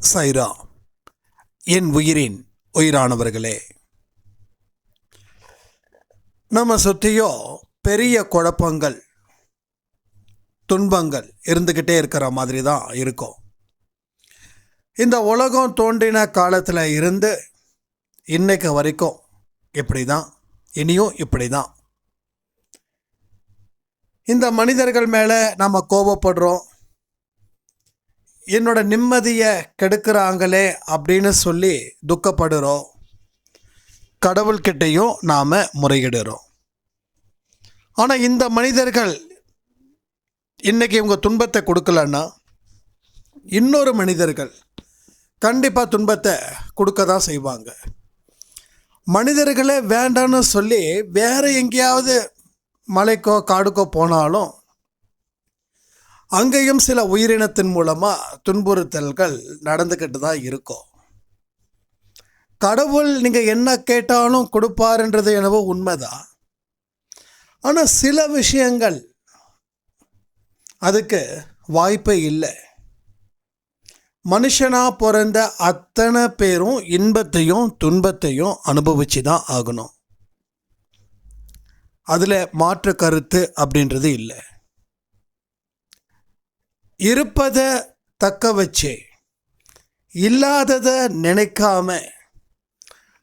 சைரா என் உயிரின் உயிரானவர்களே. நம்ம சுற்றியோ பெரிய குழப்பங்கள் துன்பங்கள் இருந்துக்கிட்டே இருக்கிற மாதிரி தான் இருக்கும். இந்த உலகம் தோன்றின காலத்தில் இருந்து இன்னைக்கு வரைக்கும் இப்படி தான் இனியும் இப்படி தான். இந்த மனிதர்கள் மேலே நம்ம கோபப்படுறோம் என்னோட நிம்மதியை கெடுக்கிறாங்களே அப்படின்னு சொல்லி துக்கப்படுறோம். கடவுள்கிட்டையும் நாம் முறையிடுறோம். ஆனால் இந்த மனிதர்கள் இன்றைக்கி இவங்க துன்பத்தை கொடுக்கலன்னா இன்னொரு மனிதர்கள் கண்டிப்பாக துன்பத்தை கொடுக்க தான் செய்வாங்க. மனிதர்களே வேண்டான்னு சொல்லி வேறு எங்கேயாவது மலைக்கோ காடுக்கோ போனாலும் அங்கேயும் சில உயிரினத்தின் மூலமாக துன்புறுத்தல்கள் நடந்துக்கிட்டு தான் இருக்கும். கடவுள் நீங்கள் என்ன கேட்டாலும் கொடுப்பாருன்றது என்னவோ உண்மைதான் ஆனால் சில விஷயங்கள் அதுக்கு வாய்ப்பே இல்லை. மனுஷனாக பிறந்த அத்தனை பேரும் இன்பத்தையும் துன்பத்தையும் அனுபவிச்சு தான் ஆகணும். அதில் மாற்று கருத்து அப்படின்றது இல்லை. இருப்பதை தக்க வச்சே இல்லாததை நினைக்காம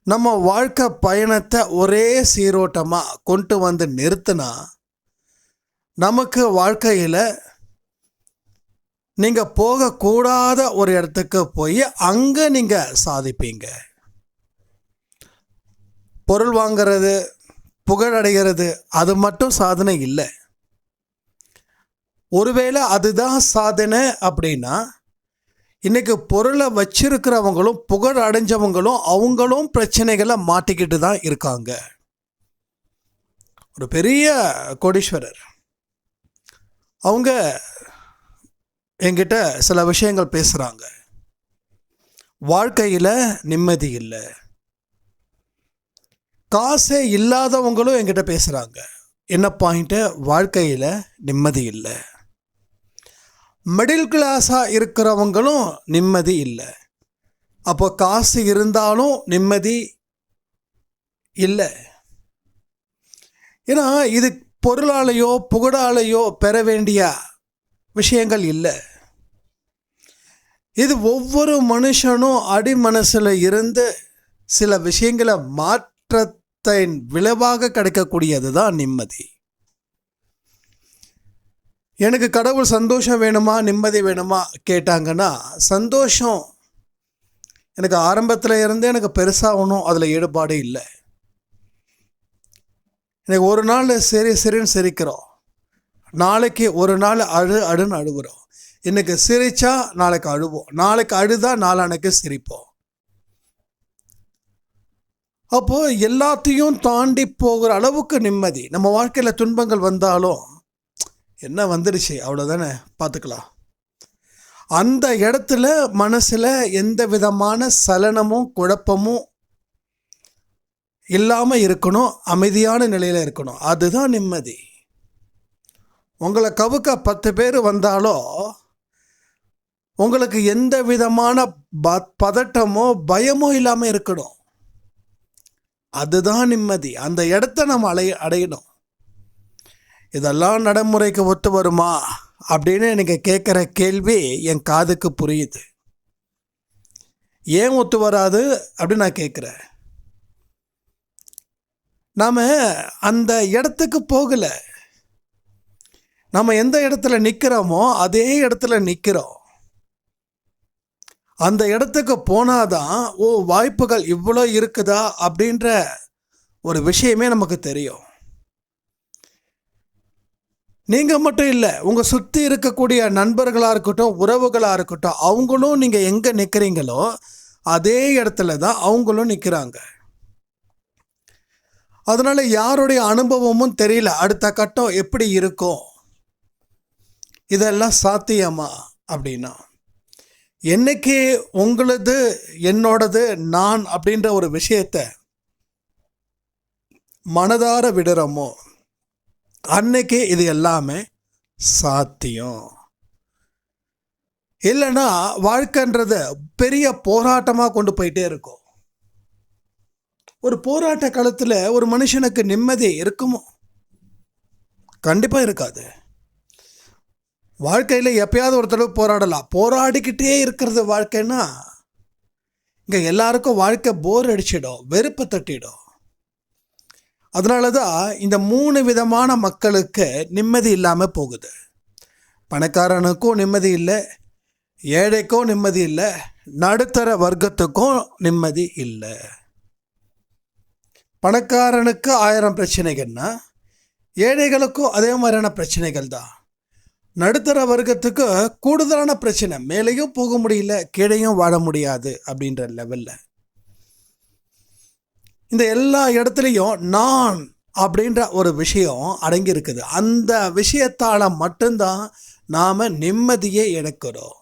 நம்ம வாழ்க்கை பயணத்தை ஒரே சீரோட்டமாக கொண்டு வந்து நிறுத்தினா நமக்கு வாழ்க்கையில் நீங்கள் போகக்கூடாத ஒரு இடத்துக்கு போய் அங்கே நீங்கள் சாதிப்பீங்க. பொருள் வாங்கிறது புகழடைகிறது அது மட்டும் சாதனை இல்லை. ஒருவேளை அதுதான் சாதனை அப்படின்னா இன்றைக்கி பொருளை வச்சிருக்கிறவங்களும் புகழ் அடைஞ்சவங்களும் அவங்களும் பிரச்சனைகளை மாட்டிக்கிட்டு தான் இருக்காங்க. ஒரு பெரிய கோடீஸ்வரர். அவங்க என்கிட்ட சில விஷயங்கள் பேசுகிறாங்க வாழ்க்கையில் நிம்மதி இல்லை. காசே இல்லாதவங்களும் என்கிட்ட பேசுகிறாங்க என்ன பாயிண்ட்டு? வாழ்க்கையில் நிம்மதி இல்லை. மிடில் கிளாஸாக இருக்கிறவங்களும் நிம்மதி இல்லை. அப்போ காசு இருந்தாலும் நிம்மதி இல்லை. ஏன்னா இது பொருளாலேயோ புகழாலேயோ பெற வேண்டிய விஷயங்கள் இல்லை. இது ஒவ்வொரு மனுஷனும் அடி மனசில் இருந்து சில விஷயங்களை மாற்றத்தின் விளைவாக கிடைக்கக்கூடியது தான் நிம்மதி. எனக்கு கடவுள் சந்தோஷம் வேணுமா நிம்மதி வேணுமா கேட்டாங்கன்னா சந்தோஷம் எனக்கு ஆரம்பத்தில் இருந்தே எனக்கு பெருசாகணும் அதில் ஈடுபாடு இல்லை. எனக்கு ஒரு நாள் சரி சரின்னு சிரிக்கிறோம். நாளைக்கு ஒரு நாள் அழு அழுன்னு அழுகுறோம். இன்னைக்கு சிரிச்சா நாளைக்கு அழுவோம். நாளைக்கு அழுதா நாளானைக்கு சிரிப்போம். அப்போது எல்லாத்தையும் தாண்டி போகிற அளவுக்கு நிம்மதி. நம்ம வாழ்க்கையில் துன்பங்கள் வந்தாலும் என்ன வந்துடுச்சு? அவ்வளோதானே பார்த்துக்கலாம். அந்த இடத்துல மனசில் எந்த விதமான சலனமும் குழப்பமும் இல்லாமல் இருக்கணும் அமைதியான நிலையில் இருக்கணும். அதுதான் நிம்மதி. உங்களை கவுக்க பத்து பேர் வந்தாலோ உங்களுக்கு எந்த விதமான ப பதட்டமோ பயமோ இல்லாமல் இருக்கணும். அதுதான் நிம்மதி. அந்த இடத்த நம்ம அலை அடையணும். இதெல்லாம் நடைமுறைக்கு ஒத்து வருமா அப்படின்னு எனக்கு கேட்குற கேள்வி என் காதுக்கு புரியுது. ஏன் ஒத்து வராது அப்படின்னு நான் கேட்குறேன். நாம் அந்த இடத்துக்கு போகலை. நம்ம எந்த இடத்துல நிற்கிறோமோ அதே இடத்துல நிற்கிறோம் அந்த இடத்துக்கு போனாதான் ஓ வாய்ப்புகள் இவ்வளோ இருக்குதா அப்படின்ற ஒரு விஷயமே நமக்கு தெரியும். நீங்கள் மட்டும் இல்லை உங்கள் சுற்றி இருக்கக்கூடிய நண்பர்களாக இருக்கட்டும் உறவுகளாக இருக்கட்டும் அவங்களும் நீங்கள் எங்கே நிற்கிறீங்களோ அதே இடத்துல தான் அவங்களும் நிற்கிறாங்க அதனால் யாருடைய அனுபவமும் தெரியல அடுத்த கட்டம் எப்படி இருக்கும்? இதெல்லாம் சாத்தியமா அப்படின்னா என்னைக்கு உங்களது என்னோடது நான் அப்படின்ற ஒரு விஷயத்த மனதார விடுறோமோ அன்னைக்கு இது எல்லாமே சாத்தியம். இல்லைன்னா வாழ்க்கைன்றது பெரிய போராட்டமாக கொண்டு போயிட்டே இருக்கும். ஒரு போராட்ட காலத்தில் ஒரு மனுஷனுக்கு நிம்மதி இருக்குமோ? கண்டிப்பாக இருக்காது. வாழ்க்கையில் எப்பயாவது ஒரு தடவை போராடலாம். போராடிக்கிட்டே இருக்கிறது வாழ்க்கைன்னா இங்கே எல்லாருக்கும் வாழ்க்கை போர் அடிச்சிடும் வெறுப்பு தட்டிடும். அதனால தான் இந்த மூணு விதமான மக்களுக்கு நிம்மதி இல்லாமல் போகுது. பணக்காரனுக்கும் நிம்மதி இல்லை ஏழைக்கும் நிம்மதி இல்லை நடுத்தர வர்க்கத்துக்கும் நிம்மதி இல்லை. பணக்காரனுக்கு ஆயிரம் பிரச்சனைகள்னா ஏழைகளுக்கும் அதே மாதிரியான பிரச்சனைகள் தான். நடுத்தர வர்க்கத்துக்கு கூடுதலான பிரச்சனை மேலேயும் போக முடியல கீழேயும் வாழ முடியாது அப்படின்ற லெவலில் இந்த எல்லா இடத்துலையும் நான் அப்படின்ற ஒரு விஷயம் அடங்கியிருக்குது. அந்த விஷயத்தால் மட்டும்தான் நாம் நிம்மதியை இழக்கிறோம்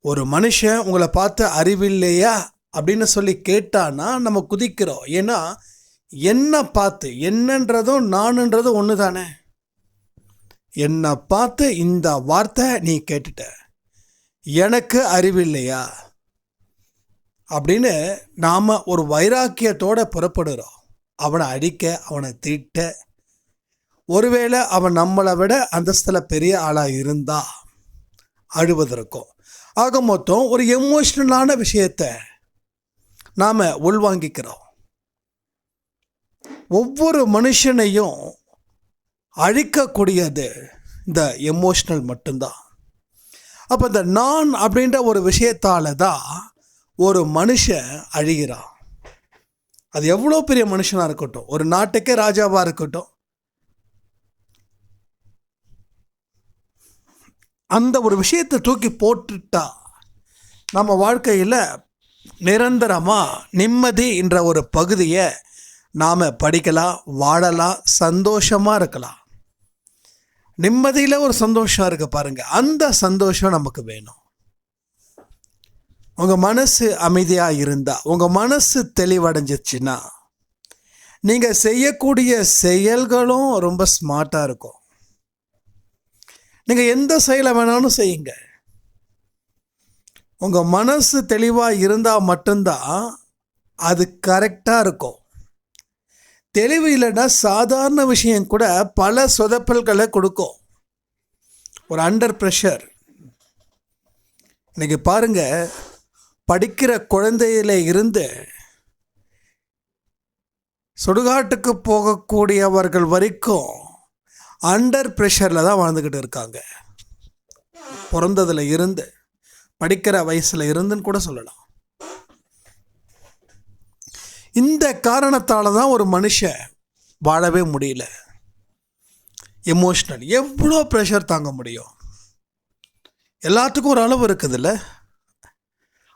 ஒரு மனுஷன் உங்களை பார்த்து அறிவில்லையா அப்படின்னு சொல்லி கேட்டான்னா நம்ம குதிக்கிறோம். ஏன்னா என்ன பார்த்து என்னன்றதும் நானுன்றதும் ஒன்று தானே என்னை பார்த்து இந்த வார்த்தை நீ கேட்டுட்ட. எனக்கு அறிவில்லையா? அப்படின்னு நாம் ஒரு வைராக்கியத்தோடு புறப்படுகிறோம் அவனை அடிக்க அவனை தீட்ட. ஒருவேளை அவன் நம்மளை விட அந்தஸ்தில் பெரிய ஆளாக இருந்தா அழுவதற்கும் ஆக மொத்தம் ஒரு எமோஷ்னலான விஷயத்தை நாம் உள்வாங்கிக்கிறோம். ஒவ்வொரு மனுஷனையும் அழிக்கக்கூடியது இந்த எமோஷ்னல் மட்டும்தான். அப்போ இந்த நான் அப்படின்ற ஒரு விஷயத்தால் தான் ஒரு மனுஷன் அழிகிறான். அது எவ்வளோ பெரிய மனுஷனாக இருக்கட்டும் ஒரு நாட்டுக்கே ராஜாவாக இருக்கட்டும். அந்த ஒரு விஷயத்தை தூக்கி போட்டுட்டா நம்ம வாழ்க்கையில் நிரந்தரமாக நிம்மதி என்ற ஒரு பகுதியை நாம் படிக்கலாம் வாழலாம் சந்தோஷமாக இருக்கலாம். நிம்மதியில் ஒரு சந்தோஷம் இருக்குது பாருங்கள் அந்த சந்தோஷம் நமக்கு வேணும். உங்கள் மனசு அமைதியாக இருந்தால் உங்கள் மனசு தெளிவடைஞ்சிச்சுன்னா நீங்கள் செய்யக்கூடிய செயல்களும் ரொம்ப ஸ்மார்ட்டாக இருக்கும். நீங்கள் எந்த செயலை வேணாலும் செய்யுங்க. உங்கள் மனசு தெளிவாக இருந்தால் மட்டும்தான் அது கரெக்டாக இருக்கும். தெளிவு இல்லைன்னா சாதாரண விஷயம் கூட பல சொதப்பல்களை கொடுக்கும். ஒரு அண்டர் ப்ரெஷர் இன்றைக்கி பாருங்கள் படிக்கிற குழந்தையில இருந்து சுடுகாட்டுக்கு போகக்கூடியவர்கள் வரைக்கும் அண்டர் ப்ரெஷரில் தான் வாழ்ந்துக்கிட்டு இருக்காங்க. பிறந்ததில் இருந்து படிக்கிற வயசில் இருந்துன்னு கூட சொல்லலாம். இந்த காரணத்தால் தான் ஒரு மனுஷன் வாழவே முடியல. எமோஷ்னல் எவ்வளோ ப்ரெஷர் தாங்க முடியும்? எல்லாத்துக்கும் ஒரு அளவு இருக்குதுல்ல?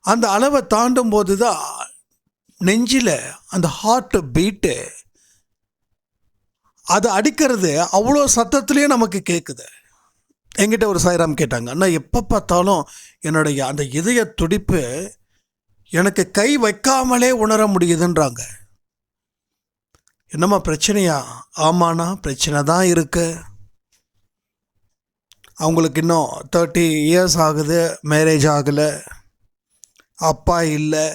அந்த அளவை தாண்டும் போது தான் நெஞ்சில் அந்த ஹார்ட்டு பீட்டு அது அடிக்கிறது அவ்வளோ சத்தத்துலேயே நமக்கு கேட்குது என்கிட்ட ஒரு சாய்ராம் கேட்டாங்க அண்ணா எப்போ பார்த்தாலும் என்னுடைய அந்த இதய துடிப்பு எனக்கு கை வைக்காமலே உணர முடியுதுன்றாங்க. என்னம்மா பிரச்சனையா? ஆமாண்ணா பிரச்சனை தான் இருக்கு. அவங்களுக்கு இன்னும் தேர்ட்டி இயர்ஸ் ஆகுது மேரேஜ் ஆகலை. அப்பா இல்லை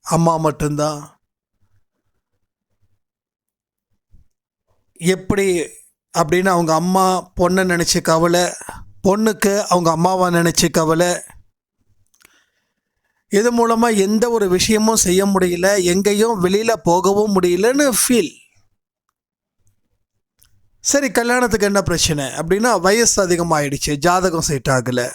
அம்மா மட்டும்தான். எப்படி அப்படின்னு அவங்க அம்மா பொண்ணை நினச்சி கவலை பொண்ணுக்கு அவங்க அம்மாவை நினச்சி கவலை. இது மூலமாக எந்த ஒரு விஷயமும் செய்ய முடியல எங்கேயும் வெளியில் போகவும் முடியலன்னு ஃபீல் சரி கல்யாணத்துக்கு என்ன பிரச்சனை? அப்படின்னா வயசு அதிகமாகிடுச்சு ஜாதகம் செட் ஆகலை.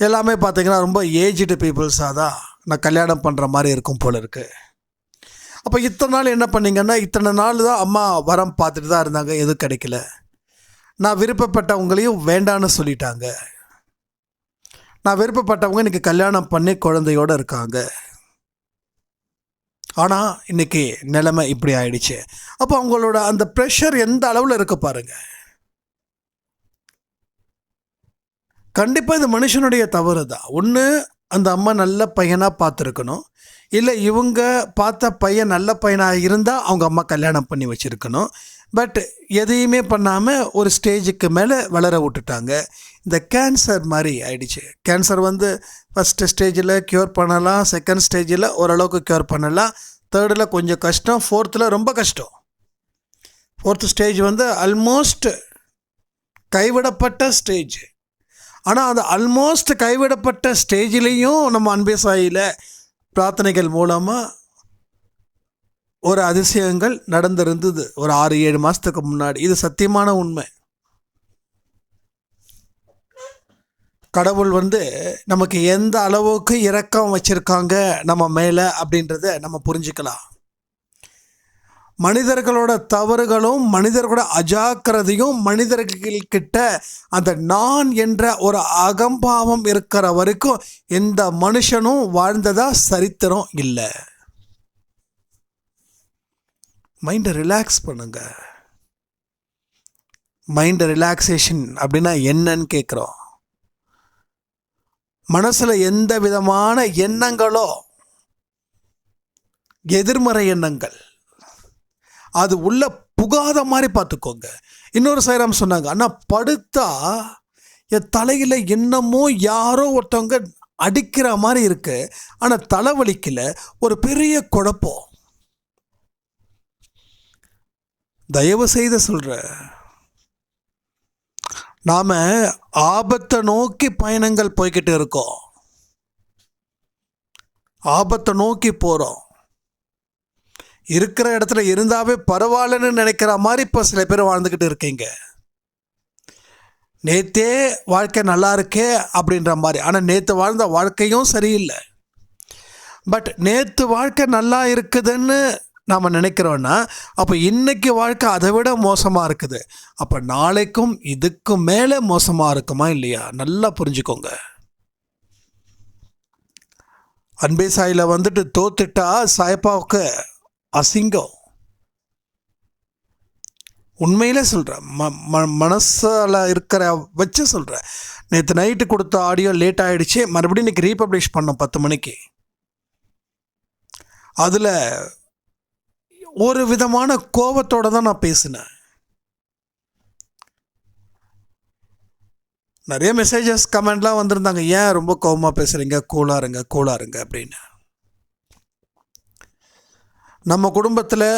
எல்லாமே பார்த்திங்கன்னா ரொம்ப ஏஜ்டு பீப்புள்ஸாக தான் நான் கல்யாணம் பண்ணுற மாதிரி இருக்கும் போல் இருக்குது அப்போ இத்தனை நாள் என்ன பண்ணிங்கன்னா இத்தனை நாள் தான் அம்மா வரம் பார்த்துட்டு தான் இருந்தாங்க எதுவும் கிடைக்கல. நான் விருப்பப்பட்டவங்களையும் வேண்டான்னு சொல்லிட்டாங்க. நான் விருப்பப்பட்டவங்க இன்றைக்கி கல்யாணம் பண்ணி குழந்தையோடு இருக்காங்க. ஆனால் இன்னைக்கு நிலைமை இப்படி ஆயிடுச்சு. அப்போ அவங்களோட அந்த ப்ரெஷர் எந்த அளவில் இருக்க பாருங்கள் கண்டிப்பாக இது மனுஷனுடைய தவறு தான் ஒன்று அந்த அம்மா நல்ல பையனாக பார்த்துருக்கணும். இல்லை இவங்க பார்த்த பையன் நல்ல பையனாக இருந்தால் அவங்க அம்மா கல்யாணம் பண்ணி வச்சுருக்கணும். பட் எதையுமே பண்ணாமல் ஒரு ஸ்டேஜுக்கு மேலே வளர விட்டுட்டாங்க. இந்த கேன்சர் மாதிரி ஆயிடுச்சு. கேன்சர் வந்து ஃபஸ்ட்டு ஸ்டேஜில் க்யூர் பண்ணலாம் செகண்ட் ஸ்டேஜில் ஓரளவுக்கு க்யூர் பண்ணலாம். தேர்டில் கொஞ்சம் கஷ்டம் ஃபோர்த்தில் ரொம்ப கஷ்டம். ஃபோர்த்து ஸ்டேஜ் வந்து ஆல்மோஸ்ட் கைவிடப்பட்ட ஸ்டேஜ் ஆனால் அந்த ஆல்மோஸ்ட் கைவிடப்பட்ட ஸ்டேஜ்லேயும் நம்ம அன்பே சாயில் பிரார்த்தனைகள் மூலமாக ஒரு அதிசயங்கள் நடந்திருந்தது. ஒரு ஆறு ஏழு மாதத்துக்கு முன்னாடி. இது சத்தியமான உண்மை. கடவுள் வந்து நமக்கு எந்த அளவுக்கு இரக்கம் வச்சுருக்காங்க நம்ம மேலே அப்படின்றத நம்ம புரிஞ்சுக்கலாம். மனிதர்களோட தவறுகளும் மனிதர்களோட அஜாக்கிரதையும் மனிதர்கள்கிட்ட அந்த நான் என்ற ஒரு அகம்பாவம் இருக்கிற வரைக்கும் எந்த மனுஷனும் வாழ்ந்ததா சரித்திரம் இல்லை. மைண்டை ரிலாக்ஸ் பண்ணுங்க. மைண்டு ரிலாக்ஸேஷன் அப்படின்னா என்னன்னு கேட்குறோம் மனசில் எந்த விதமான எண்ணங்களோ எதிர்மறை எண்ணங்கள் அது உள்ள புகாத மாதிரி பார்த்துக்கோங்க. இன்னொரு சைராம் சொன்னாங்க ஆனால் படுத்தா என் தலையில் என்னமோ யாரோ ஒருத்தவங்க அடிக்கிற மாதிரி இருக்கு. ஆனால் தலைவலிக்கல. ஒரு பெரிய குழப்பம். தயவு செய்து சொல்கிறேன் நாம் ஆபத்தை நோக்கி பயணங்கள் போய்கிட்டு இருக்கோம். ஆபத்தை நோக்கி போகிறோம் இருக்கிற இடத்துல இருந்தாவே பரவாயில்லன்னு நினைக்கிற மாதிரி இப்போ சில பேர் வாழ்ந்துக்கிட்டு இருக்கீங்க. நேத்தே வாழ்க்கை நல்லா இருக்கே அப்படின்ற மாதிரி. ஆனால் நேற்று வாழ்ந்த வாழ்க்கையும் சரியில்லை. பட் நேற்று வாழ்க்கை நல்லா இருக்குதுன்னு நாம் நினைக்கிறோன்னா அப்போ இன்னைக்கு வாழ்க்கை அதை விட மோசமாக இருக்குது. அப்போ நாளைக்கும் இதுக்கு மேலே மோசமாக இருக்குமா இல்லையா? நல்லா புரிஞ்சுக்கோங்க. அன்பே சாயில் வந்துட்டு தோத்துட்டா சாயப்பாவுக்கு அசிங்கம். உண்மையிலே சொல்கிறேன் ம ம மனசில் இருக்கிற வச்சு சொல்கிறேன் நேற்று நைட்டு கொடுத்த ஆடியோ லேட் ஆகிடுச்சு மறுபடியும் இன்றைக்கி ரீபப்ளிஷ் பண்ணோம் பத்து மணிக்கு. அதில் ஒரு விதமான கோபத்தோடு தான் நான் பேசினேன். நிறைய மெசேஜஸ் கமெண்ட்லாம் வந்திருந்தாங்க. ஏன் ரொம்ப கோபமாக பேசுகிறீங்க கூலாக இருங்க கூலாக இருங்க அப்படின்னு. நம்ம குடும்பத்தில்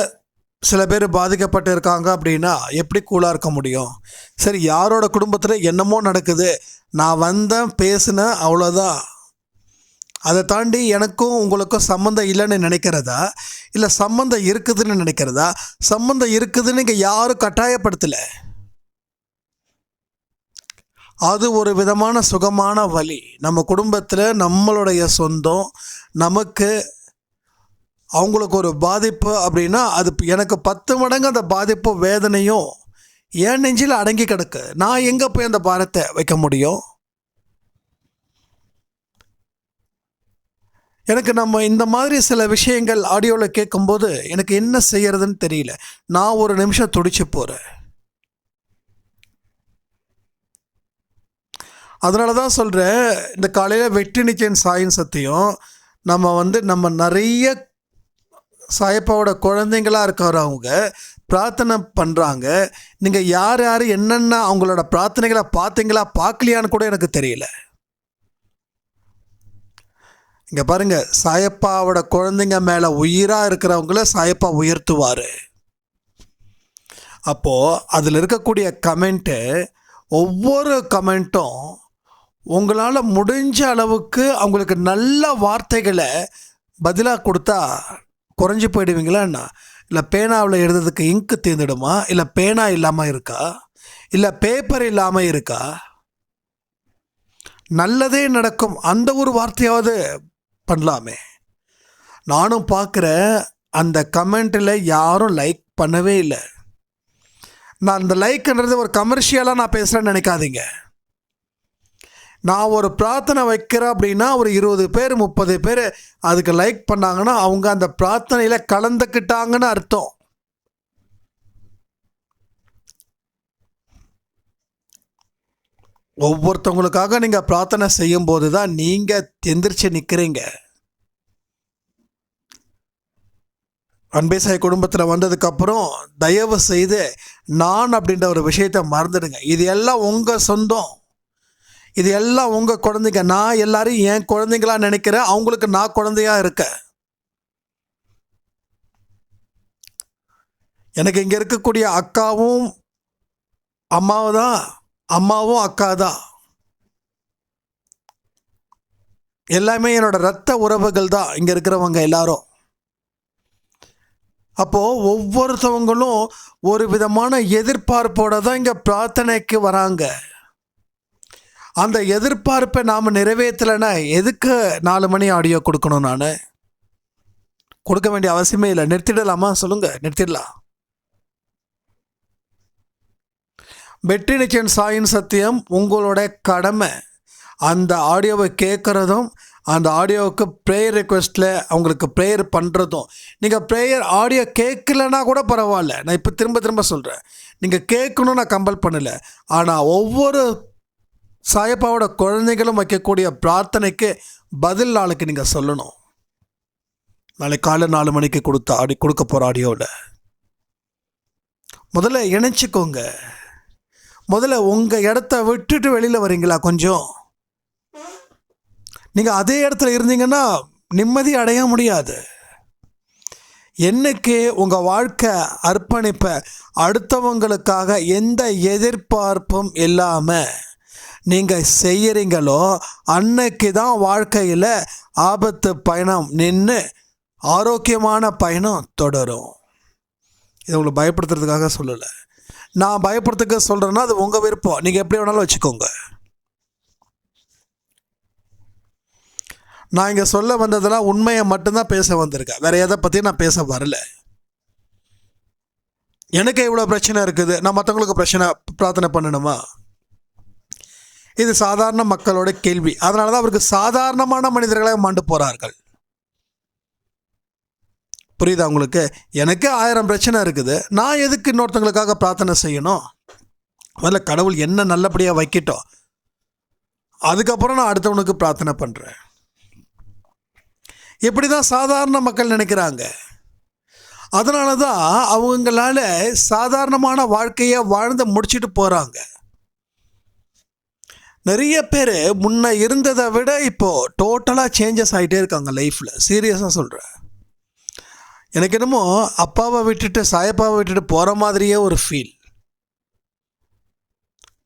சில பேர் பாதிக்கப்பட்டு இருக்காங்க அப்படின்னா எப்படி கூலாக இருக்க முடியும்? சரி யாரோட குடும்பத்தில் என்னமோ நடக்குது நான் வந்தேன் பேசினேன் அவ்வளோதான் அதை தாண்டி எனக்கும் உங்களுக்கும் சம்மந்தம் இல்லைன்னு நினைக்கிறதா? இல்லை சம்மந்தம் இருக்குதுன்னு நினைக்கிறதா? சம்மந்தம் இருக்குதுன்னு இங்கே யாரும் கட்டாயப்படுத்தலை. அது ஒரு விதமான சுகமான வழி நம்ம குடும்பத்தில் நம்மளுடைய சொந்தம் நமக்கு அவங்களுக்கு ஒரு பாதிப்பு அப்படின்னா அது எனக்கு பத்து மடங்கு அந்த பாதிப்பு வேதனையும் என் நெஞ்சில் அடங்கி கிடக்கு. நான் எங்கே போய் அந்த பாரத்தை வைக்க முடியும்? எனக்கு நம்ம இந்த மாதிரி சில விஷயங்கள் ஆடியோவில் கேட்கும்போது எனக்கு என்ன செய்யறதுன்னு தெரியல. நான் ஒரு நிமிஷம் துடிச்சு போகிறேன் அதனால தான் சொல்கிறேன் இந்த காலையில் வெற்றி நிச்சயம் சாயின் சத்தியம். நம்ம வந்து நம்ம நிறைய சாயப்பாவோட குழந்தைங்களா இருக்கிறவங்க பிரார்த்தனை பண்ணுறாங்க நீங்கள் யார் யார் என்னென்ன அவங்களோட பிரார்த்தனைகளை பார்த்தீங்களா பார்க்கலையான்னு கூட எனக்கு தெரியல. இங்கே பாருங்க சாயப்பாவோட குழந்தைங்க மேலே உயிராக இருக்கிறவங்கள சாயப்பா உயர்த்துவார். அப்போது அதில் இருக்கக்கூடிய கமெண்ட்டு ஒவ்வொரு கமெண்ட்டும் உங்களால் முடிஞ்ச அளவுக்கு அவங்களுக்கு நல்ல வார்த்தைகளை பதிலாக கொடுத்தா குறைஞ்சி போயிடுவீங்களா என்ன? இல்லை பேனாவில் எழுதுறதுக்கு இங்கு தீர்ந்துடுமா இல்லை பேனா இல்லாமல் இருக்கா? இல்லை பேப்பர் இல்லாமல் இருக்கா? நல்லதே நடக்கும். அந்த ஒரு வார்த்தையாவது பண்ணலாமே. நானும் பார்க்குறேன் அந்த கமெண்ட்டில் யாரும் லைக் பண்ணவே இல்லை. நான் அந்த லைக்ன்றது ஒரு கமர்ஷியலாக நான் பேசுகிறேன்னு நினைக்காதீங்க. நான் ஒரு பிரார்த்தனை வைக்கிறேன் அப்படின்னா ஒரு இருபது பேர் முப்பது பேர் அதுக்கு லைக் பண்ணாங்கன்னா அவங்க அந்த பிரார்த்தனையில் கலந்துக்கிட்டாங்கன்னு அர்த்தம். ஒவ்வொருத்தவங்களுக்காக நீங்கள் பிரார்த்தனை செய்யும்போது தான் நீங்கள் எந்திரிச்சு நிற்கிறீங்க அன்பேசாய் குடும்பத்தில் வந்ததுக்கப்புறம் தயவு செய்து நான் அப்படின்ற ஒரு விஷயத்தை மறந்துடுங்க. இது எல்லாம் உங்கள் சொந்தம். இது எல்லாம் உங்கள் குழந்தைங்க நான் எல்லாரையும் என் குழந்தைங்களா நினைக்கிறேன் அவங்களுக்கு நான் குழந்தையா இருக்கேன் எனக்கு இங்கே இருக்கக்கூடிய அக்காவும் அம்மாவும் தான் அம்மாவும் அக்கா தான். எல்லாமே என்னோட ரத்த உறவுகள் தான் இங்கே இருக்கிறவங்க எல்லாரும். அப்போது ஒவ்வொருத்தவங்களும் ஒரு விதமான எதிர்பார்ப்போடு தான் இங்கே பிரார்த்தனைக்கு வராங்க. அந்த எதிர்பார்ப்பை நாம் நிறைவேற்றலைன்னா எதுக்கு நாலு மணி ஆடியோ கொடுக்கணும் நான்? கொடுக்க வேண்டிய அவசியமே இல்லை. நிறுத்திடலாமா? சொல்லுங்கள் நிறுத்திடலாம். வெற்றி நிச்சயம் சாயின் சத்தியம். உங்களோட கடமை. அந்த ஆடியோவை கேட்குறதும் அந்த ஆடியோவுக்கு ப்ரேயர் ரெக்வெஸ்ட்டில் அவங்களுக்கு ப்ரேயர் பண்ணுறதும் நீங்கள் ப்ரேயர் ஆடியோ கேட்கலன்னா கூட பரவாயில்ல. நான் இப்போ திரும்ப திரும்ப சொல்கிறேன் நீங்கள் கேட்கணும் நான் கம்பல் பண்ணலை. ஆனால் ஒவ்வொரு சாயப்பாவோட குழந்தைகளும் வைக்கக்கூடிய பிரார்த்தனைக்கு பதில் நாளைக்கு நீங்கள் சொல்லணும். நாளைக்கு காலை நாலு மணிக்கு கொடுத்த ஆடி கொடுக்க போகிற ஆடியோவில் முதல்ல இணைச்சிக்கோங்க. முதல்ல உங்கள் இடத்த விட்டுட்டு வெளியில் வரீங்களா கொஞ்சம்? நீங்கள் அதே இடத்துல இருந்தீங்கன்னா நிம்மதி அடைய முடியாது. என்னைக்கு உங்கள் வாழ்க்கை அர்ப்பணிப்பை அடுத்தவங்களுக்காக எந்த எதிர்பார்ப்பும் இல்லாமல் நீங்கள் செய்கிறீங்களோ அன்னைக்கு தான் வாழ்க்கையில் ஆபத்து பயணம் நின்று ஆரோக்கியமான பயணம் தொடரும். இது உங்களுக்கு பயப்படுத்துறதுக்காக சொல்லலை. நான் பயப்படுத்துக்க சொல்கிறேன்னா அது உங்கள் விருப்பம். நீங்கள் எப்படி வேணாலும் வச்சுக்கோங்க. நான் இங்கே சொல்ல வந்ததெல்லாம் உண்மையை மட்டும்தான் பேச வந்திருக்கேன். வேற எதை பற்றியும் நான் பேச வரல. எனக்கு இவ்வளோ பிரச்சனை இருக்குது. நான் மற்றவங்களுக்கு பிரச்சனை பிரார்த்தனை பண்ணணுமா? இது சாதாரண மக்களோட கேள்வி. அதனால தான் அவருக்கு சாதாரணமான மனிதர்களை மாண்டு போகிறார்கள் புரியுதா உங்களுக்கு? எனக்கு ஆயிரம் பிரச்சனை இருக்குது. நான் எதுக்கு இன்னொருத்தங்களுக்காக பிரார்த்தனை செய்யணும்? முதல்ல கடவுள் என்ன நல்லபடியாக வைக்கட்டும் அதுக்கப்புறம் நான் அடுத்தவனுக்கு பிரார்த்தனை பண்ணுறேன் இப்படி தான் சாதாரண மக்கள் நினைக்கிறாங்க? அதனால தான் அவங்களால சாதாரணமான வாழ்க்கையை வாழ்ந்து முடிச்சுட்டு போகிறாங்க நிறைய பேர் முன்ன இருந்ததை விட இப்போது டோட்டலாக சேஞ்சஸ் ஆகிட்டே இருக்காங்க லைஃப்பில் சீரியஸாக சொல்கிறேன் எனக்கு என்னமோ அப்பாவை விட்டுட்டு சாயப்பாவை விட்டுட்டு போகிற மாதிரியே ஒரு ஃபீல்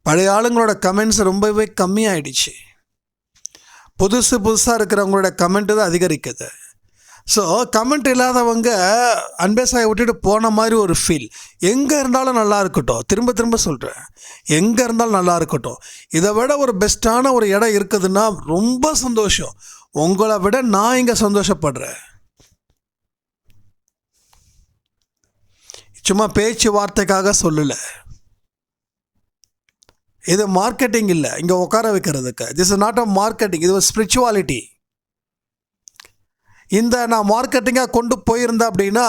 பழைய ஆளுங்களோட கமெண்ட்ஸ் ரொம்பவே கம்மியாயிடுச்சு. புதுசு புதுசாக இருக்கிறவங்களோட கமெண்ட்டு தான் அதிகரிக்குது. ஸோ கமெண்ட் இல்லாதவங்க அன்பேசாயை விட்டுட்டு போன மாதிரி ஒரு ஃபீல் எங்கே இருந்தாலும் நல்லா இருக்கட்டும். திரும்ப திரும்ப சொல்கிறேன் எங்கே இருந்தாலும் நல்லா இருக்கட்டும். இதை விட ஒரு பெஸ்ட்டான ஒரு இடம் இருக்குதுன்னா ரொம்ப சந்தோஷம். உங்களை விட நான் இங்கே சந்தோஷப்படுறேன். சும்மா பேச்சு வார்த்தைக்காக சொல்லலை. இது மார்க்கெட்டிங் இல்லை. இங்கே உட்கார வைக்கிறதுக்கு. This is not a marketing இது ஒரு ஸ்பிரிச்சுவாலிட்டி இந்த நான் மார்க்கெட்டிங்காக கொண்டு போயிருந்தேன் அப்படின்னா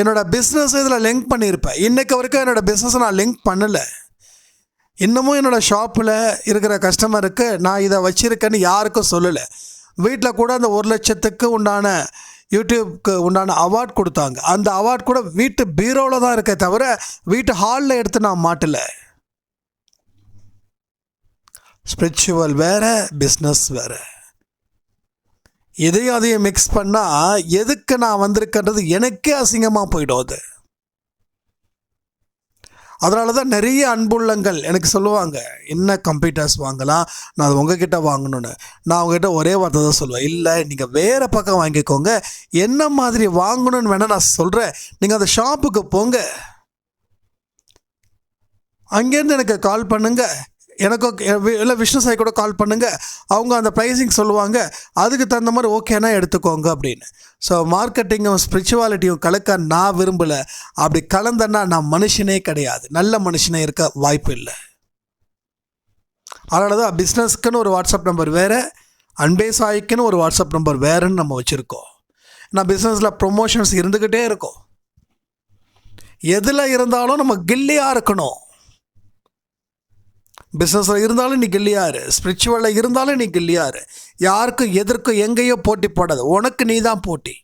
என்னோடய பிஸ்னஸ் இதில் லிங்க் பண்ணியிருப்பேன். இன்றைக்கு வரைக்கும் என்னோடய பிஸ்னஸை நான் லிங்க் பண்ணலை. இன்னமும் என்னோடய ஷாப்பில் இருக்கிற கஸ்டமருக்கு நான் இதை வச்சுருக்கேன்னு யாருக்கும் சொல்லலை. வீட்டில் கூட அந்த ஒரு லட்சத்துக்கு உண்டான யூடியூப்க்கு உண்டான அவார்ட் கொடுத்தாங்க. அந்த அவார்ட் கூட வீட்டு பீரோவில் தான் இருக்கே தவிர வீட்டு ஹாலில் எடுத்து நான் மாட்டலை. ஸ்பிரிச்சுவல் வேறு பிஸ்னஸ் வேறு. இதையும் அதையும் மிக்ஸ் பண்ணால் எதுக்கு நான் வந்திருக்கன்றது எனக்கே அசிங்கமாக போயிடும் அது. அதனால தான் நிறைய அன்புள்ளங்கள் எனக்கு சொல்லுவாங்க. என்ன கம்ப்யூட்டர்ஸ் வாங்கலாம்? நான் அது உங்ககிட்ட வாங்கணும்னு. நான் அவங்ககிட்ட ஒரே வார்த்தை தான் சொல்லுவேன். இல்லை நீங்கள் வேறு பக்கம் வாங்கிக்கோங்க. என்ன மாதிரி வாங்கணும்னு வேணால் நான் சொல்கிறேன் நீங்கள் அந்த ஷாப்புக்கு போங்க. அங்கேருந்து எனக்கு கால் பண்ணுங்கள் எனக்கும் இல்லை விஷ்ணு சாய் கூட கால் பண்ணுங்கள் அவங்க அந்த ப்ரைஸிங் சொல்லுவாங்க. அதுக்கு தகுந்த மாதிரி ஓகேனா எடுத்துக்கோங்க அப்படின்னு. ஸோ மார்க்கெட்டிங்கும் ஸ்பிரிச்சுவாலிட்டியும் கலக்க நான் விரும்பலை. அப்படி கலந்தன்னா நான் மனுஷனே கிடையாது. நல்ல மனுஷனே இருக்க வாய்ப்பு இல்லை. அதனால தான் பிஸ்னஸ்க்குன்னு ஒரு வாட்ஸ்அப் நம்பர் வேறு அன்பே சாய்க்குன்னு ஒரு வாட்ஸ்அப் நம்பர் வேறுன்னு நம்ம வச்சுருக்கோம். நான் பிஸ்னஸில் ப்ரொமோஷன்ஸ் இருந்துக்கிட்டே இருக்கும். எதில் இருந்தாலும் நம்ம கில்லியாக இருக்கணும். பிஸ்னஸில் இருந்தாலும் நீ கில்லியார் ஸ்பிரிச்சுவலில் இருந்தாலும் நீ கில்லியார் யாருக்கும் எதற்கும் எங்கேயோ போட்டி போடாது. உனக்கு நீ தான் போட்டி.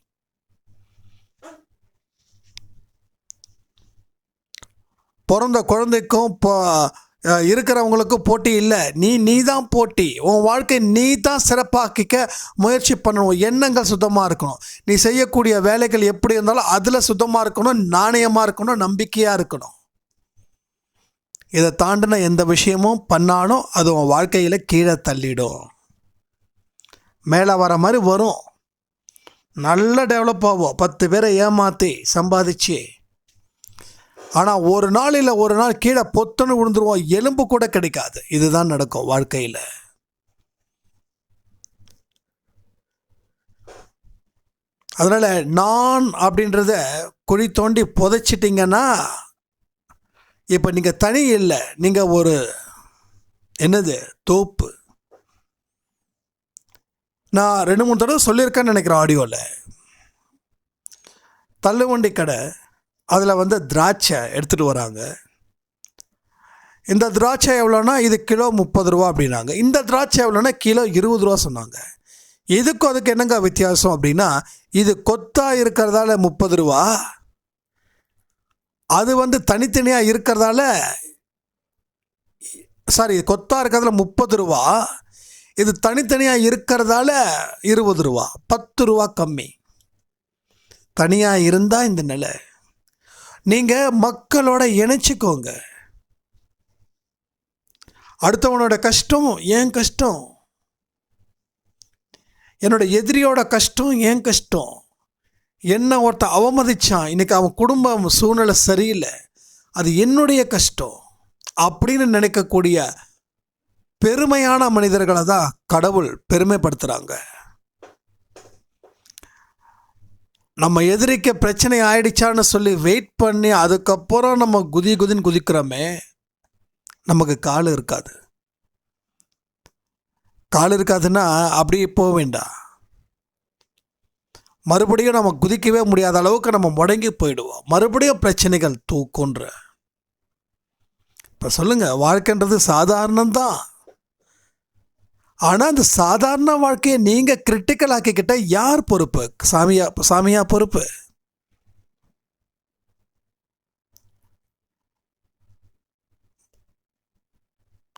பிறந்த குழந்தைக்கும் இப்போ இருக்கிறவங்களுக்கும் போட்டி இல்லை. நீ நீ தான் போட்டி. உன் வாழ்க்கை நீ தான் சிறப்பாக்கிக்க முயற்சி பண்ணணும். எண்ணங்கள் சுத்தமாக இருக்கணும். நீ செய்யக்கூடிய வேலைகள் எப்படி இருந்தாலும் அதில் சுத்தமாக இருக்கணும் நாணயமாக இருக்கணும் நம்பிக்கையாக இருக்கணும். இதை தாண்டின எந்த விஷயமும் பண்ணாலும் அது உன் வாழ்க்கையில் கீழே தள்ளிடும். மேலே வர மாதிரி வரும். நல்லா டெவலப் ஆகும். பத்து பேரை ஏமாற்றி சம்பாதிச்சு. ஆனால் ஒரு நாள் இல்லை ஒரு நாள் கீழே பொத்துன்னு விழுந்துருவோம். எலும்பு கூட கிடைக்காது. இதுதான் நடக்கும் வாழ்க்கையில். அதனால் நான் அப்படின்றத குழி தோண்டி புதைச்சிட்டிங்கன்னா இப்போ நீங்கள் தனி இல்லை நீங்கள் ஒரு என்னது தோப்பு. நான் ரெண்டு மூணு தடவை சொல்லியிருக்கேன்னு நினைக்கிறேன் ஆடியோவில் தள்ளுவண்டி கடை அதில் வந்து திராட்சை எடுத்துகிட்டு வராங்க. இந்த திராட்சை எவ்வளோனா இது கிலோ முப்பது ரூபா அப்படின்னாங்க. இந்த திராட்சை எவ்வளோனா கிலோ இருபது ரூபா சொன்னாங்க. இதுக்கும் அதுக்கு என்னங்க வித்தியாசம் அப்படின்னா இது கொத்தா இருக்கிறதால முப்பது ரூபா அது வந்து தனித்தனியாக இருக்கிறதால சாரி கொத்தா இருக்கிறதுல முப்பது ரூபா. இது தனித்தனியாக இருக்கிறதால இருபது ரூபா. பத்து ரூபா கம்மி. தனியாக இருந்தால் இந்த நிலை. நீங்கள் மக்களோட இணைச்சிக்கோங்க. அடுத்தவனோட கஷ்டம் ஏன் கஷ்டம்? என்னோட எதிரியோட கஷ்டம் ஏன் கஷ்டம்? என்ன ஒருத்த அவமதிச்சான் இன்னைக்கு அவன் குடும்பம் சூழ்நிலை சரியில்லை அது என்னுடைய கஷ்டம் அப்படின்னு நினைக்கக்கூடிய பெருமையான மனிதர்களை தான் கடவுள் பெருமைப்படுத்துகிறாங்க நம்ம எதிரிக்க பிரச்சனை ஆயிடுச்சான்னு சொல்லி வெயிட் பண்ணி அதுக்கப்புறம் நம்ம குதி குதின்னு குதிக்கிறோமே நமக்கு கால் இருக்காது. கால் இருக்காதுன்னா அப்படியே போக வேண்டாம். மறுபடியும் நம்ம குதிக்கவே முடியாத அளவுக்கு நம்ம முடங்கி போயிடுவோம். மறுபடியும் பிரச்சனைகள் தூக்குன்ற. இப்போ சொல்லுங்க வாழ்க்கைன்றது சாதாரணம்தான். ஆனால் அந்த சாதாரண வாழ்க்கையை நீங்கள் கிரிட்டிக்கல் ஆக்கிக்கிட்ட யார் பொறுப்பு? சாமியா சாமியா பொறுப்பு?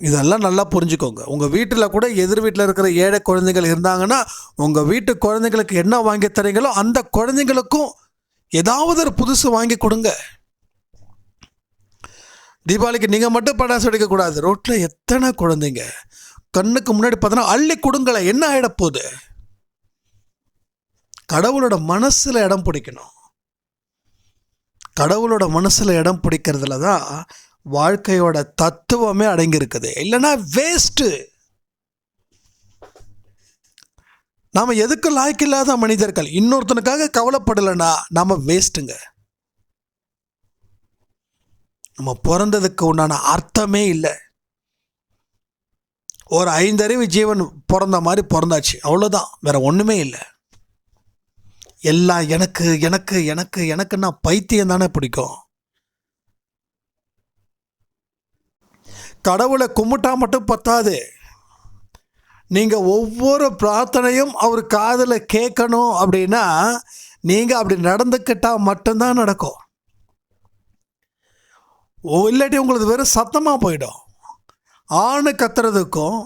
இதெல்லாம் நல்லா புரிஞ்சுக்கோங்க. உங்கள் வீட்டில் கூட எதிர் வீட்டில் இருக்கிற ஏழை குழந்தைகள் இருந்தாங்கன்னா உங்கள் வீட்டு குழந்தைங்களுக்கு என்ன வாங்கி தரீங்களோ அந்த குழந்தைங்களுக்கும் ஏதாவது ஒரு புதுசு வாங்கி கொடுங்க. தீபாவளிக்கு நீங்கள் மட்டும் பட்டாசு வெடிக்கக்கூடாது ரோட்டில் எத்தனை குழந்தைங்க? கண்ணுக்கு முன்னாடி பார்த்தோன்னா அள்ளி கொடுங்களேன் என்ன ஆகிட போகுது? கடவுளோட மனசில் இடம் பிடிக்கணும். கடவுளோட மனசில் இடம் பிடிக்கிறதுல தான் வாழ்க்கையோட தத்துவமே அடங்கியிருக்குது. இல்லைன்னா வேஸ்ட்டு நாம் எதுக்கு லாய்க்கில்லாத மனிதர்கள்? இன்னொருத்தனுக்காக கவலைப்படலைன்னா நாம் வேஸ்ட்டுங்க நம்ம பிறந்ததுக்கு உண்டான அர்த்தமே இல்லை. ஒரு ஐந்தறிவு ஜீவன் பிறந்த மாதிரி பிறந்தாச்சு. அவ்வளோதான் வேற ஒன்றுமே இல்லை. எல்லாம் எனக்கு எனக்கு எனக்கு எனக்குன்னா பைத்தியம் தானே பிடிக்கும். கடவுளை கும்பிட்டா மட்டும் பத்தாது. நீங்கள் ஒவ்வொரு பிரார்த்தனையும் அவர் காதில் கேட்கணும் அப்படின்னா நீங்கள் அப்படி நடந்துக்கிட்டால் மட்டும்தான் நடக்கும். இல்லாட்டி உங்களுக்கு வெறும் சத்தமாக போயிடும். ஆணு கத்துறதுக்கும்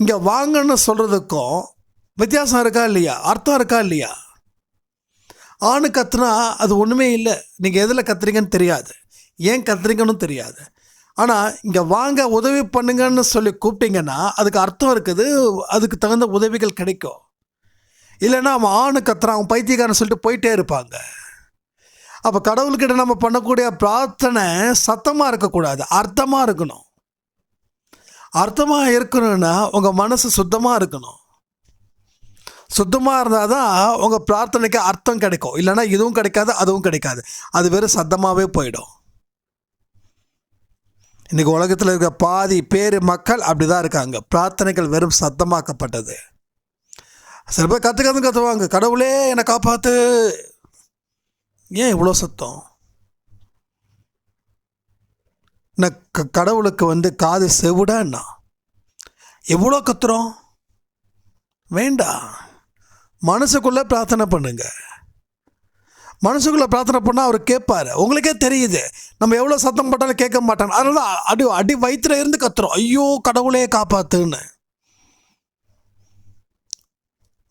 இங்கே வாங்கன்னு சொல்கிறதுக்கும் வித்தியாசம் இருக்கா இல்லையா? அர்த்தம் இருக்கா இல்லையா? ஆணு கத்துனா அது ஒன்றுமே இல்லை. நீங்கள் எதில் கத்துறீங்கன்னு தெரியாது. ஏன் கத்துறீங்கன்னு தெரியாது. ஆனால் இங்கே வாங்க உதவி பண்ணுங்கன்னு சொல்லி கூப்பிட்டீங்கன்னா அதுக்கு அர்த்தம் இருக்குது அதுக்கு தகுந்த உதவிகள் கிடைக்கும். இல்லைன்னா அவன் ஆணு கத்துறான் அவன் பைத்தியக்காரன் சொல்லிட்டு போயிட்டே இருப்பாங்க. அப்போ கடவுள்கிட்ட நம்ம பண்ணக்கூடிய பிரார்த்தனை சத்தமாக இருக்கக்கூடாது அர்த்தமாக இருக்கணும். அர்த்தமாக இருக்கணும்னா உங்கள் மனசு சுத்தமாக இருக்கணும். சுத்தமாக இருந்தால் தான் உங்கள் பிரார்த்தனைக்கு அர்த்தம் கிடைக்கும். இல்லைன்னா இதுவும் கிடைக்காது அதுவும் கிடைக்காது. அது வெறும் சத்தமாகவே போயிடும். இன்றைக்கி உலகத்தில் இருக்க பாதி பேர் மக்கள் அப்படி தான் இருக்காங்க. பிரார்த்தனைகள் வெறும் சத்தமாக்கப்பட்டது. சில பேர் கற்று கற்று கற்றுவாங்க கடவுளே என்னை காப்பாற்று ஏன் இவ்வளோ சத்தம்? நான் க கடவுளுக்கு வந்து காது செவிடான்னா? எவ்வளோ கத்துறோம்? வேண்டாம் மனசுக்குள்ளே பிரார்த்தனை பண்ணுங்கள் மனசுக்குள்ளே பிரார்த்தனை பண்ணால் அவர் கேட்பார் உங்களுக்கே தெரியுது. நம்ம எவ்வளோ சத்தம் போட்டாலும் கேட்க மாட்டாங்க. அதனால தான் அடி அடி வயிற்றுல இருந்து கத்துறோம். ஐயோ கடவுளே காப்பாத்துன்னு.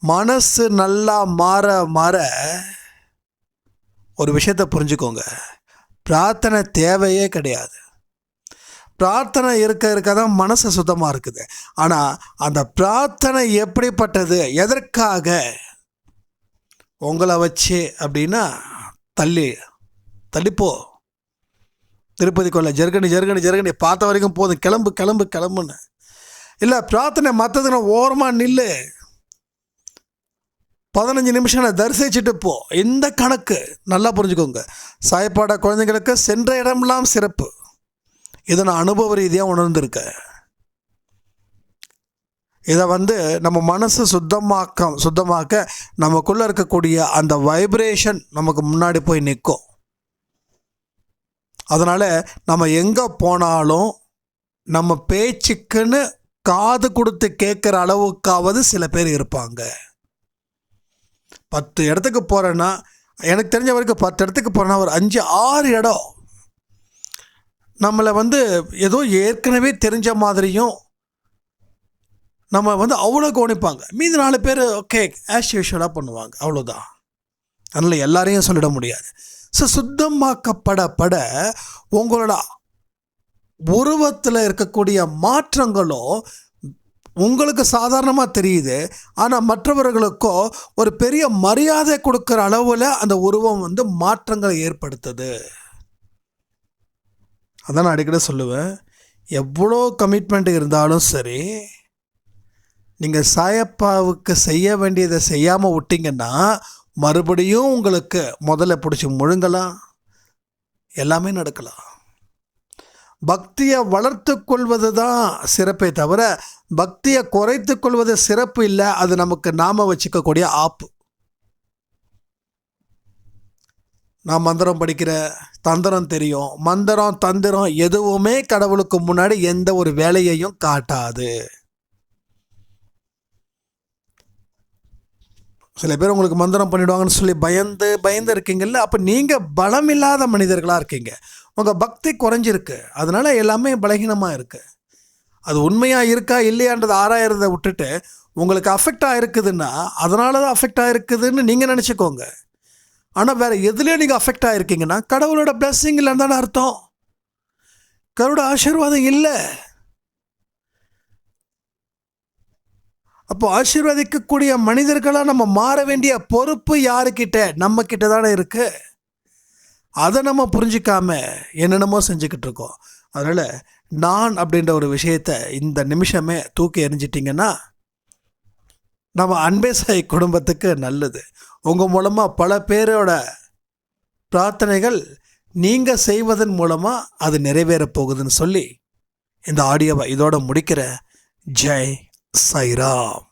மனசு நல்லா மாற மாற ஒரு விஷயத்தை புரிஞ்சுக்கோங்க. பிரார்த்தனை தேவையே கிடையாது. பிரார்த்தனை இருக்க இருக்க தான் மனசு சுத்தமாக இருக்குது. ஆனால் அந்த பிரார்த்தனை எப்படிப்பட்டது? எதற்காக? உங்களை வச்சு அப்படின்னா தள்ளி தள்ளிப்போ. திருப்பதி கொள்ள ஜெர்கனி ஜெர்கனி ஜெர்கனி பார்த்த வரைக்கும் போதும். கிளம்பு கிளம்பு கிளம்புன்னு. இல்லை பிரார்த்தனை மற்றதுன்னு ஓரமாக நில்லு. பதினஞ்சு நிமிஷம் நான் தரிசிச்சுட்டு போ. இந்த கணக்கு நல்லா புரிஞ்சுக்கோங்க. சாயப்பாட குழந்தைங்களுக்கு சென்ற இடமெல்லாம் சிறப்பு. இதை நான் அனுபவ ரீதியாக உணர்ந்திருக்கேன். இதை வந்து நம்ம மனசு சுத்தமாக்க சுத்தமாக்க நமக்குள்ளே இருக்கக்கூடிய அந்த வைப்ரேஷன் நமக்கு முன்னாடி போய் நிற்கும் அதனால் நம்ம எங்கே போனாலும் நம்ம பேச்சுக்குன்னு காது கொடுத்து கேட்குற அளவுக்காவது சில பேர் இருப்பாங்க. பத்து இடத்துக்கு போகிறேன்னா எனக்கு தெரிஞ்ச வரைக்கும் பத்து இடத்துக்கு போகிறேன்னா ஒரு அஞ்சு ஆறு இடம் நம்மளை வந்து ஏதோ ஏற்கனவே தெரிஞ்ச மாதிரியும் நம்ம வந்து அவ்வளோ கவனிப்பாங்க. மீதி நாலு பேர் ஓகே ஆஸ் யூஷுவலாக பண்ணுவாங்க. அவ்வளோதான் அதனால் எல்லாரையும் சொல்லிட முடியாது. ஸோ சுத்தமாக்கப்பட பட உங்களோட உருவத்தில் இருக்கக்கூடிய மாற்றங்களும் உங்களுக்கு சாதாரணமாக தெரியுது. ஆனால் மற்றவர்களுக்கோ ஒரு பெரிய மரியாதை கொடுக்குற அளவில் அந்த உருவம் வந்து மாற்றங்களை ஏற்படுத்துது. அதான் நான் அடிக்கடி சொல்லுவேன். எவ்வளோ கமிட்மெண்ட் இருந்தாலும் சரி நீங்கள் சாயப்பாவுக்கு செய்ய வேண்டியதை செய்யாமல் விட்டிங்கன்னா மறுபடியும் உங்களுக்கு முதல்ல பிடிச்சி முழுங்கலாம். எல்லாமே நடக்கலாம். பக்தியை வளர்த்து கொள்வது தான் சிறப்பே தவிர பக்தியை குறைத்து கொள்வது சிறப்பு இல்லை அது நமக்கு நாம வச்சுக்கக்கூடிய ஆப்பு. நான் மந்திரம் படிக்கிற தந்திரம் தெரியும். மந்திரம் தந்திரம் எதுவுமே கடவுளுக்கு முன்னாடி எந்த ஒரு வேலையையும் காட்டாது. சில பேர் உங்களுக்கு மந்திரம் பண்ணிடுவாங்கன்னு சொல்லி பயந்து பயந்து இருக்கீங்கல்ல அப்போ நீங்கள் பலம் இல்லாத மனிதர்களாக இருக்கீங்க. உங்கள் பக்தி குறைஞ்சிருக்கு. அதனால் எல்லாமே பலகீனமாக இருக்குது அது உண்மையாக இருக்கா இல்லையான்றதை ஆராயறதை விட்டுட்டு உங்களுக்கு அஃபெக்ட் ஆகிருக்குதுன்னா அதனால தான் அஃபெக்ட் ஆகிருக்குதுன்னு நீங்கள் நினச்சிக்கோங்க. ஆனால் வேறு எதுலேயும் நீங்கள் அஃபெக்ட் ஆகிருக்கீங்கன்னா கடவுளோட பிளஸ்ஸிங் இல்லைன்னு தானே அர்த்தம். கடவுளோட ஆசீர்வாதம் இல்லை. அப்போ ஆசீர்வதிக்கக்கூடிய மனிதர்களாக நம்ம மாற வேண்டிய பொறுப்பு யாருக்கிட்ட? நம்ம கிட்ட தானே இருக்கு. அதை நம்ம புரிஞ்சிக்காம என்னென்னமோ செஞ்சுக்கிட்டு இருக்கோம் அதனால் நான் அப்படின்ற ஒரு விஷயத்த இந்த நிமிஷமே தூக்கி எறிஞ்சிட்டிங்கன்னா நம்ம அன்பே சாய் குடும்பத்துக்கு நல்லது. உங்கள் மூலமாக பல பேரோட பிரார்த்தனைகள் நீங்கள் செய்வதன் மூலமாக அது நிறைவேறப் போகுதுன்னு சொல்லி இந்த ஆடியோவை இதோட முடிக்கிற ஜெய் சாய்ராம்